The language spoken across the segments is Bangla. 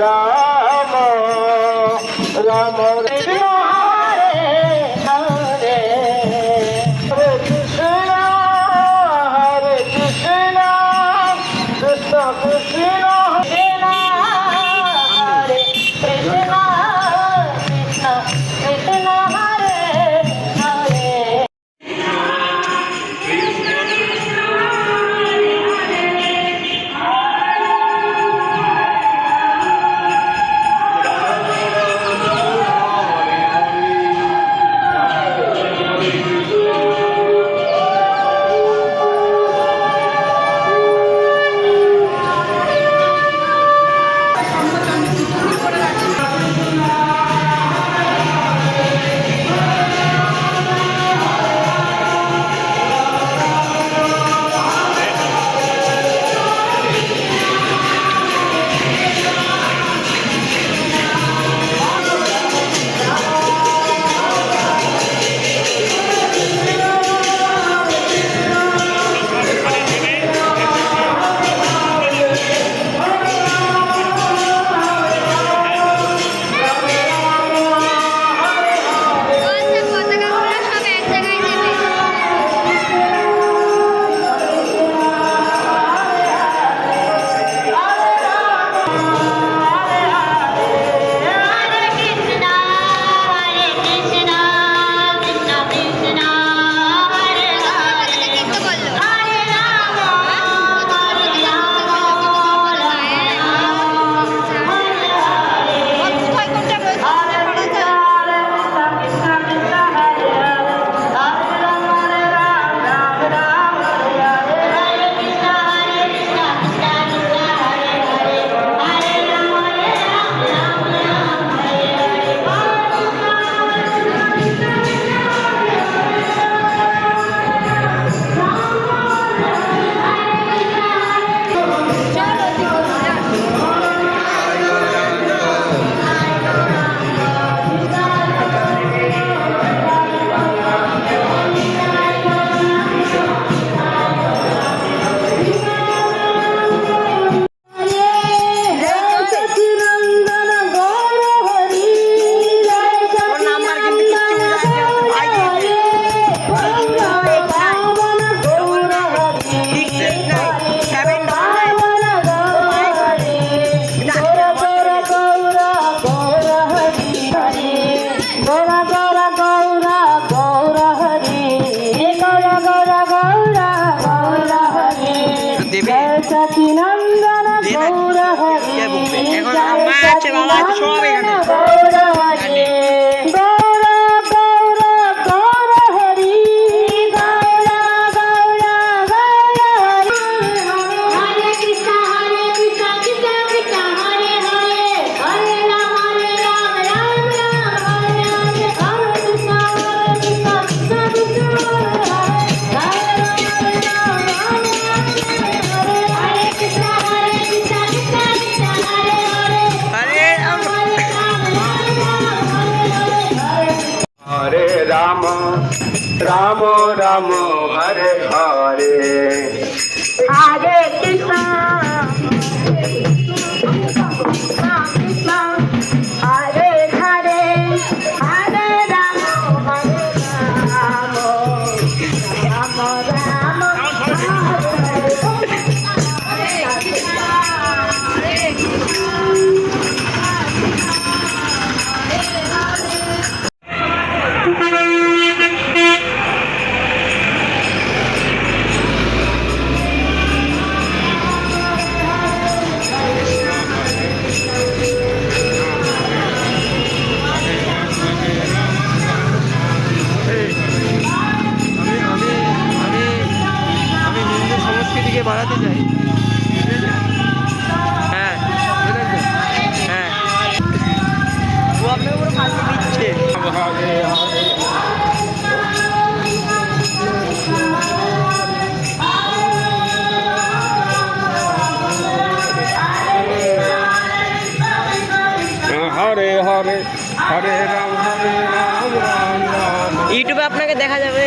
Ramo, Ramo, Ramo. Yeah, yeah, yeah. Ram Ram Hare Hare Hare Thank you. বেড়াতে যাই হ্যাঁ হ্যাঁ ও আপনাকে পুরো ফাঁসি দিচ্ছে হরে হরে হরে রাম হরে রাম রাম। ইউটিউবে আপনাকে দেখা যাবে।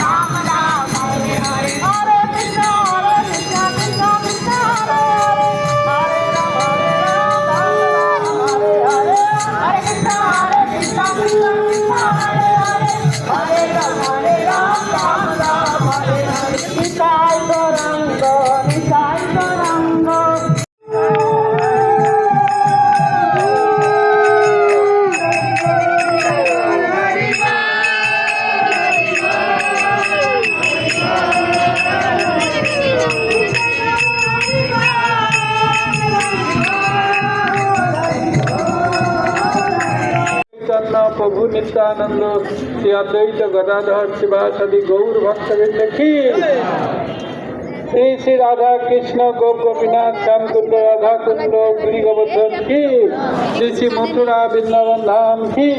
ராமநாம प्रभु नित्यानंद अद्वैत गदाधर शिवासदि गौर भक्त की। श्री श्री राधा कृष्ण गोपीनाथ, श्याम कुंड, राधा कुंड गिरी गोवर्धन की। श्री श्री मथुरा वृंदावन धाम की।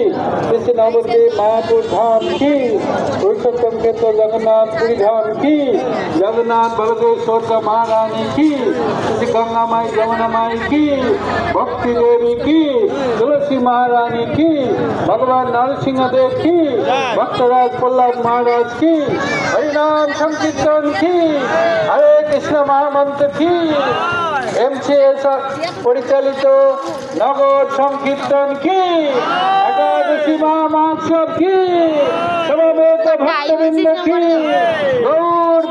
श्री श्री नवद्वीप महापुर धाम की। पुरुषोत्तम क्षेत्र जगन्नाथपुरी धाम की। जगन्नाथ बलदेश्वर का महारानी की। श्री गंगा माई, जमुना माई की। भक्ति देवी की। तुलसी महारानी की। भगवान नरसिंह देव की। भक्तराज प्रहलाद महाराज की। हरिनाम संकीर्तन की। हरे কৃষ্ণ মহামন্ত্র কি? এমসিএস পরিচালিত নগর সংকীর্তন কি? একাদশী মহামহোৎসব কি? সমবেত ভক্তবৃন্দ কি? গৌর